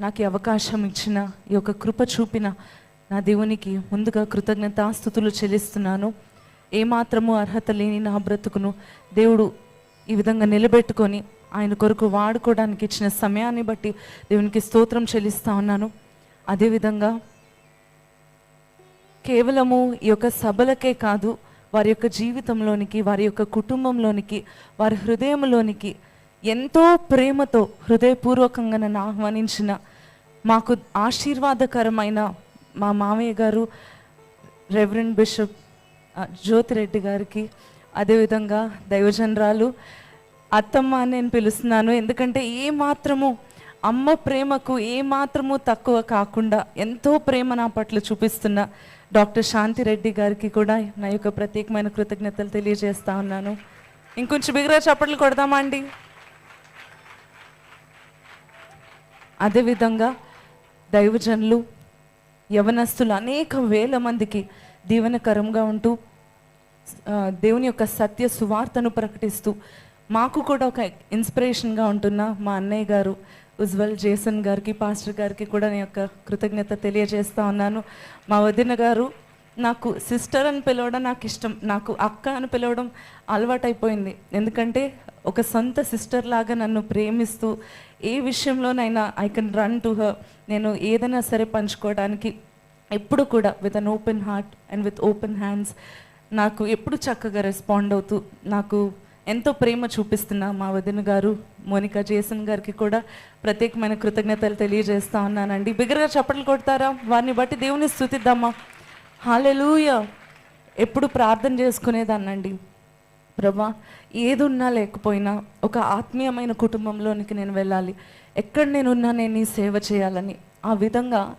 నాకు ఈ అవకాశం ఇచ్చిన ఈ యొక్క కృప చూపిన నా దేవునికి ముందుగా కృతజ్ఞతాస్థుతులు చెల్లిస్తున్నాను. ఏమాత్రము అర్హత లేని నా బ్రతుకును దేవుడు ఈ విధంగా నిలబెట్టుకొని ఆయన కొరకు వాడుకోవడానికి ఇచ్చిన సమయాన్ని బట్టి దేవునికి స్తోత్రం చెల్లిస్తా ఉన్నాను. అదేవిధంగా కేవలము ఈ యొక్క సభలకే కాదు వారి యొక్క జీవితంలోనికి వారి యొక్క కుటుంబంలోనికి వారి హృదయంలోనికి ఎంతో ప్రేమతో హృదయపూర్వకంగా నన్ను ఆహ్వానించిన మాకు ఆశీర్వాదకరమైన మా మామయ్య గారు రెవరెండ్ బిషప్ జ్యోతిరెడ్డి గారికి అదేవిధంగా దైవజనరాలు అత్తమ్మ అని నేను పిలుస్తున్నాను. ఎందుకంటే ఏ మాత్రము అమ్మ ప్రేమకు ఏ మాత్రము తక్కువ కాకుండా ఎంతో ప్రేమ నా పట్ల చూపిస్తున్న డాక్టర్ శాంతిరెడ్డి గారికి కూడా నా యొక్క ప్రత్యేకమైన కృతజ్ఞతలు తెలియజేస్తా ఉన్నాను. ఇంకొంచెం బిగరా చప్పట్లు కొడదామా అండి? అదేవిధంగా దైవజనులు యవనస్తులు అనేక వేల మందికి దీవెనకరంగా ఉంటూ దేవుని యొక్క సత్య సువార్తను ప్రకటిస్తూ మాకు కూడా ఒక ఇన్స్పిరేషన్గా ఉంటున్న మా అన్నయ్య గారు ఉజ్వల్ జేసన్ గారికి పాస్టర్ గారికి కూడా నేను యొక్క కృతజ్ఞత తెలియజేస్తా ఉన్నాను. మా వదిన గారు నాకు సిస్టర్ అని పిలవడం నాకు ఇష్టం నాకు అక్క అని పిలవడం అలవాటైపోయింది. ఎందుకంటే ఒక సొంత సిస్టర్ లాగా నన్ను ప్రేమిస్తూ ఏ విషయంలోనైనా I can run to her నేను ఏదైనా సరే పంచుకోవడానికి ఎప్పుడు కూడా with an open heart and with open hands నాకు ఎప్పుడు చక్కగా రెస్పాండ్ అవుతూ నాకు ఎంతో ప్రేమ చూపిస్తున్న మా వదిన గారు మోనికా జేసన్ గారికి కూడా ప్రత్యేకమైన కృతజ్ఞతలు తెలియజేస్తా ఉన్నానండి. బిగ్గరగా చప్పట్లు కొడతారా? వారిని బట్టి దేవుని స్థుతిద్దామా? హాలెలూయ ఎప్పుడు ప్రార్థన చేసుకునేదాన్నండి. ప్రభా ఏదున్నా లేకపోయినా ఒక ఆత్మీయమైన కుటుంబంలోనికి నేను వెళ్ళాలి. ఎక్కడ నేనున్నా నేను నీ సేవ చేయాలని. ఆ విధంగా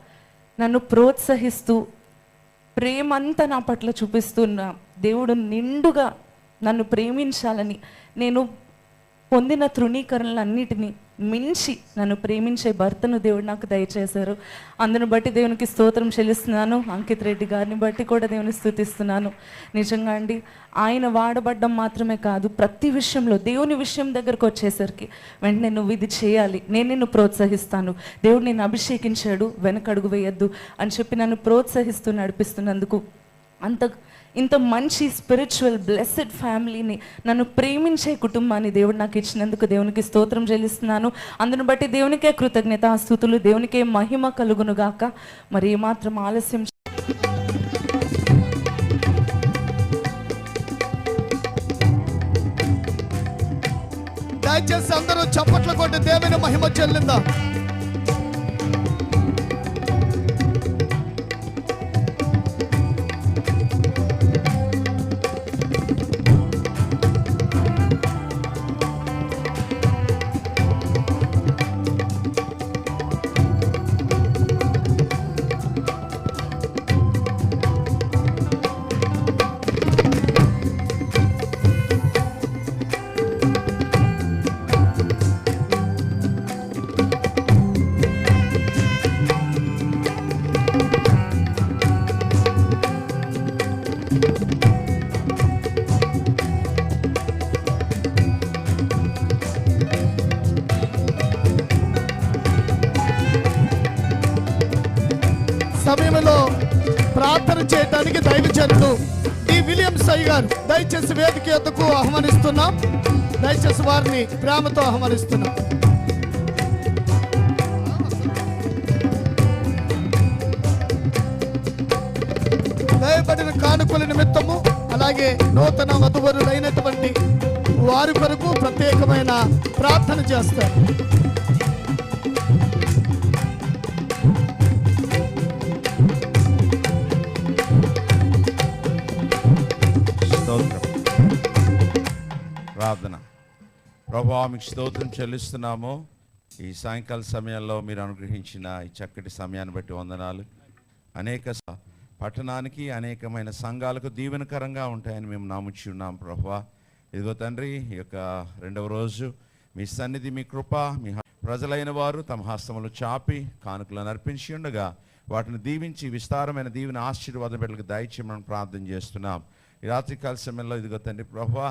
నన్ను ప్రోత్సహిస్తూ ప్రేమంతా నా పట్ల చూపిస్తున్న దేవుడు నిండుగా నన్ను ప్రేమించాలని నేను పొందిన తృణీకరణలన్నిటినీ మించి నన్ను ప్రేమించే భర్తను దేవుడు నాకు దయచేశారు. అందును బట్టి దేవునికి స్తోత్రం చెల్లిస్తున్నాను. అంకిత్ రెడ్డి గారిని బట్టి కూడా దేవుని స్థుతిస్తున్నాను. నిజంగా అండి ఆయన వాడబడ్డం మాత్రమే కాదు ప్రతి విషయంలో దేవుని విషయం దగ్గరకు వచ్చేసరికి వెంటనే నువ్వు ఇది చేయాలి. నేను నిన్ను ప్రోత్సహిస్తాను. దేవుడు నేను అభిషేకించాడు వెనకడుగు వేయొద్దు అని చెప్పి నన్ను ప్రోత్సహిస్తూ నడిపిస్తున్నందుకు అంత ఇంత మంచి స్పిరిచువల్ బ్లెస్సెడ్ ఫ్యామిలీని నన్ను ప్రేమించే కుటుంబాన్ని దేవుడు నాకు ఇచ్చినందుకు దేవునికి స్తోత్రం చెల్లిస్తున్నాను. అందును బట్టి దేవునికే కృతజ్ఞత స్థుతులు దేవునికే మహిమ కలుగునుగాక మరి ఏమాత్రం ఆలస్యం దయచేసి అందరూ చప్పట్లు కొట్టి దేవుని మహిమ చెల్లిందా. సమయంలో ప్రార్థన చేయడానికి దైవజనులు డి. విలియమ్స్ అయ్య గారు దయచేసి వేదిక ఎద్దకు ఆహ్వానిస్తున్నాం. దయచేసి వారిని ప్రేమతో ఆహ్వానిస్తున్నాం. కానుకల నిమిత్తము అలాగే నూతన వధువరులైనటువంటి వారి కొరకు ప్రత్యేకమైన ప్రార్థన చేస్తారు. స్తోత్రం. ప్రార్థన. ప్రభావ మీకు స్తోత్రం చెల్లిస్తున్నాము. ఈ సాయంకాల సమయంలో మీరు అనుగ్రహించిన ఈ చక్కటి సమయాన్ని బట్టి వందనాలు. అనేక స- పట్టణానికి అనేకమైన సంఘాలకు దీవెనకరంగా ఉంటాయని మేము నాముచ్చి ఉన్నాం ప్రభా ఇదిగో తండ్రి ఈ యొక్క రెండవ రోజు మీ సన్నిధి మీ కృప మీ ప్రజలైన వారు తమ హస్తములు చాపి కానుకలను అర్పించి ఉండగా వాటిని దీవించి విస్తారమైన దీవెన ఆశీర్వాదం పెట్టలకు దయచేయమని ప్రార్థన చేస్తున్నాం. ఈ రాత్రికాల సమయంలో ఇదిగో తండ్రి ప్రభా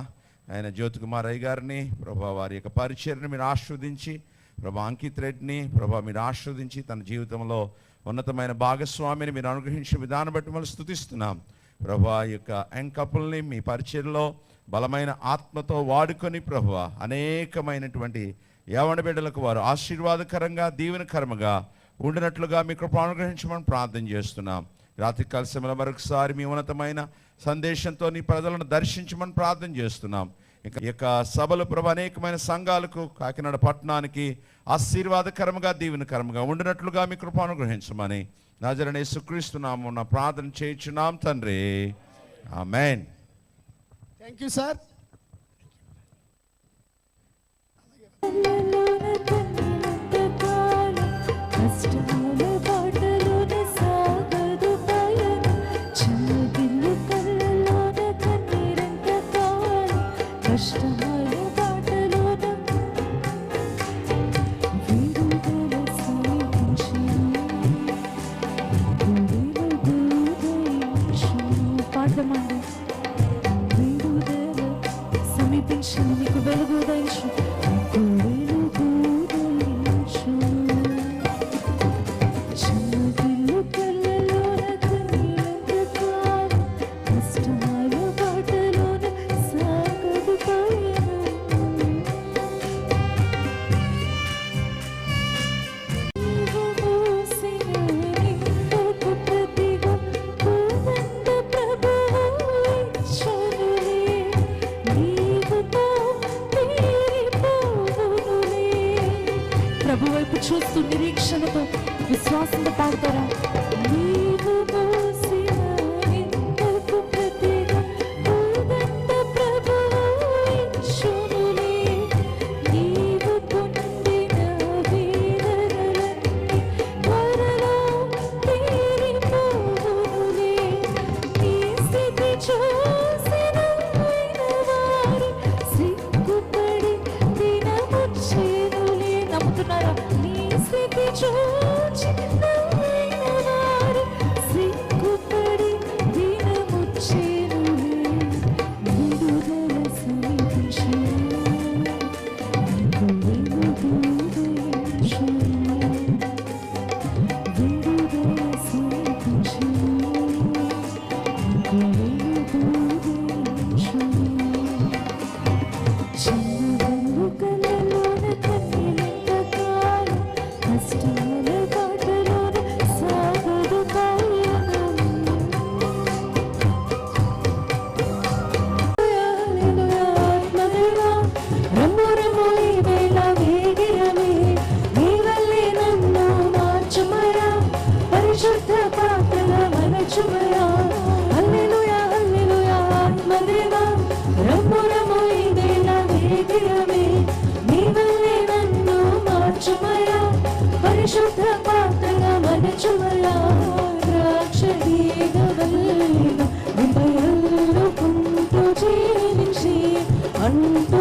ఆయన జ్యోతికుమార్ అయ్య గారిని ప్రభా వారి యొక్క పరిచయని మీరు ఆశ్రవదించి ప్రభా అంకిత్ రెడ్డిని ప్రభా మీరు ఆశ్రవదించి తన జీవితంలో ఉన్నతమైన భాగస్వామిని మీరు అనుగ్రహించిన విధానం బట్టి మనం స్థుతిస్తున్నాం. ప్రభు ఆ యొక్క ఎంకపుల్ని మీ పరిచయంలో బలమైన ఆత్మతో వాడుకొని ప్రభు అనేకమైనటువంటి యవన బిడ్డలకు వారు ఆశీర్వాదకరంగా దీవెనకరముగా ఉండినట్లుగా మీ కృపానుగ్రహించమని ప్రార్థన చేస్తున్నాం. రాత్రి కాల సమయంలో మరొకసారి మీ ఉన్నతమైన సందేశంతో నీ ప్రజలను దర్శించమని ప్రార్థన చేస్తున్నాం. ఈ యొక్క సభలు ప్రభు అనేకమైన సంఘాలకు కాకినాడ పట్టణానికి ఆశీర్వాదకరముగా దీవెనకరముగా ఉండినట్లుగా మీ కృపానుగ్రహించమని నజరనే సుక్రీస్తున్నాము నా ప్రార్థన చేయించున్నాం తండ్రి. ఆమెన్. థ్యాంక్ యూ సార్ చెప్తున్నారో నీ స్థితి చూచి సిగ్గుపడి దినముచ్చేను విడుదల సన్నిధిషు విడుదల సన్నిధిషు అంటూ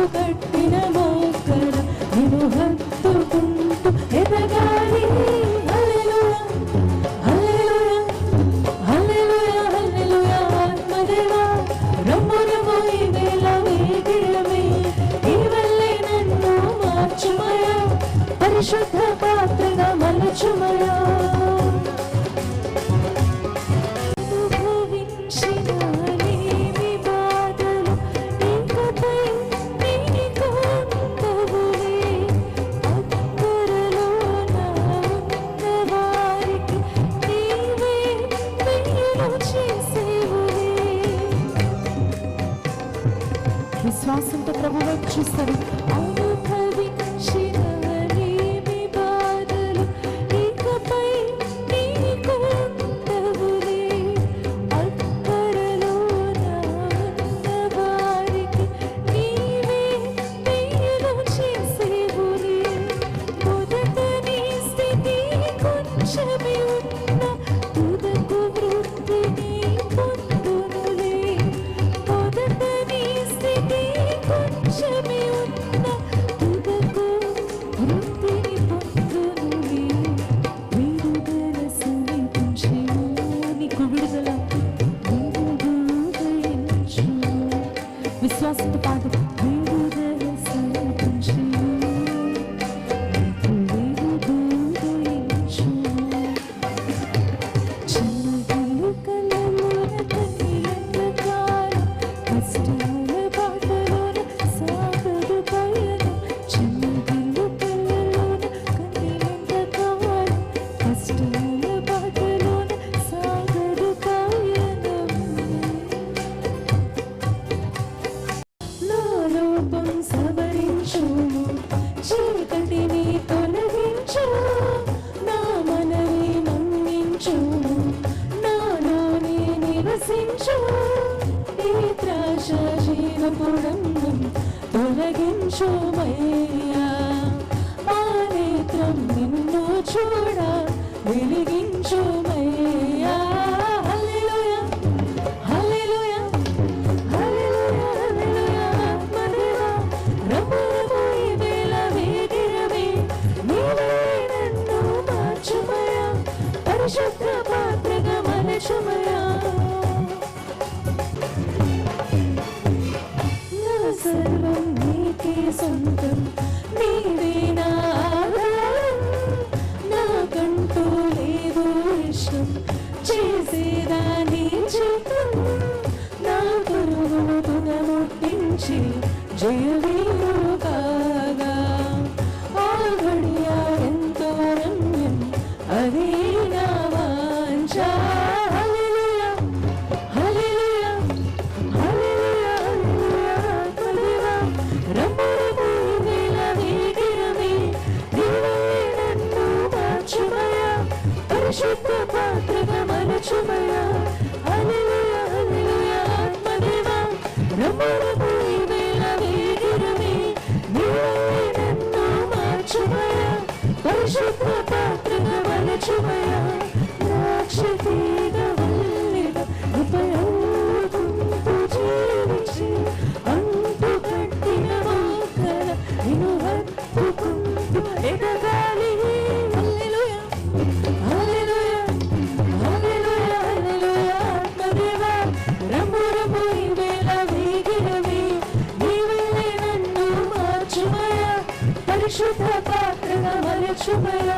పరిశుద్ధ పాత్రగా మలచుమయ్యా